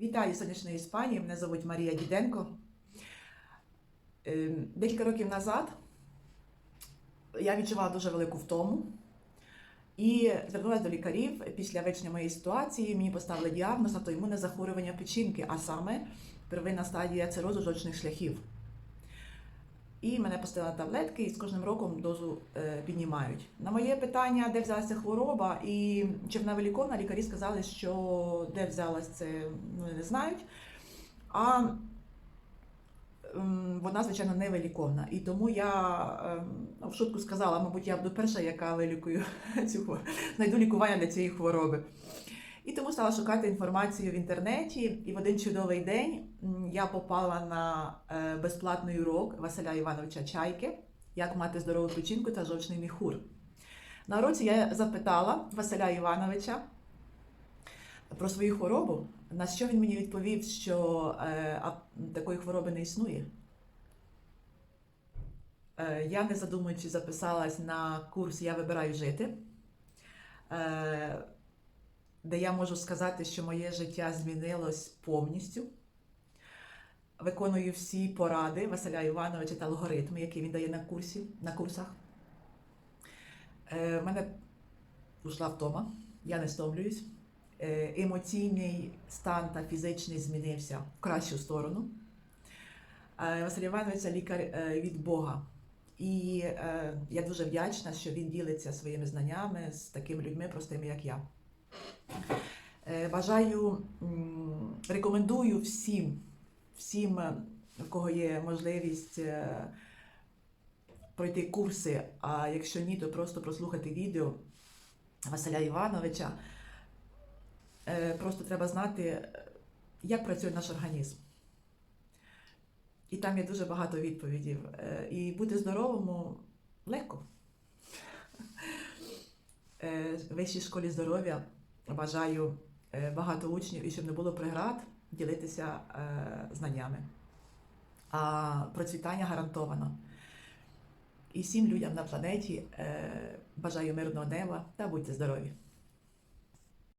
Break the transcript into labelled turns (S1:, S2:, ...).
S1: Вітаю сонячної Іспанії. Мене звуть Марія Діденко. Ем, Декілька років назад я відчувала дуже велику втому і звернулася до лікарів після вивчення моєї ситуації. Мені поставили діагноз автоімунне захворювання печінки, а саме первинна стадія цирозу жовчних шляхів. І мене поставили таблетки, і з кожним роком дозу е, піднімають. На моє питання, де взялася хвороба і чи вона виліковна, лікарі сказали, що де взялась це ну, не знають. А ем, вона, звичайно, не виліковна. І тому я ем, в шутку сказала, мабуть, я буду перша, яка вилікую цю хворобу, знайду лікування для цієї хвороби. І тому стала шукати інформацію в інтернеті. І в один чудовий день я попала на е, безплатний урок Василя Івановича Чайки, як мати здорову печінку та жовчний міхур. На уроці я запитала Василя Івановича про свою хворобу, на що він мені відповів, що е, а, такої хвороби не існує. Е, я, не задумуючись, записалась на курс Я вибираю жити. Де я можу сказати, що моє життя змінилось повністю. Виконую всі поради Василя Івановича та алгоритми, які він дає на курсі, на курсах. Е, в мене ушла втома, я не стомлююсь. Е, емоційний стан та фізичний змінився в кращу сторону. Е, Василь Іванович це лікар е, від Бога. І е, я дуже вдячна, що він ділиться своїми знаннями з такими людьми, простими, як я. Е, Бажаю, рекомендую всім, всім, е, в кого є можливість е, пройти курси, а якщо ні, то просто прослухати відео Василя Івановича. Просто треба знати, як працює наш організм. І там є дуже багато відповідей. Е, І бути здоровому легко. В вищій школі здоров'я бажаю е, багато учнів і щоб не було преград ділитися е, знаннями. А процвітання гарантовано. І всім людям на планеті е, бажаю мирного неба та будьте здорові!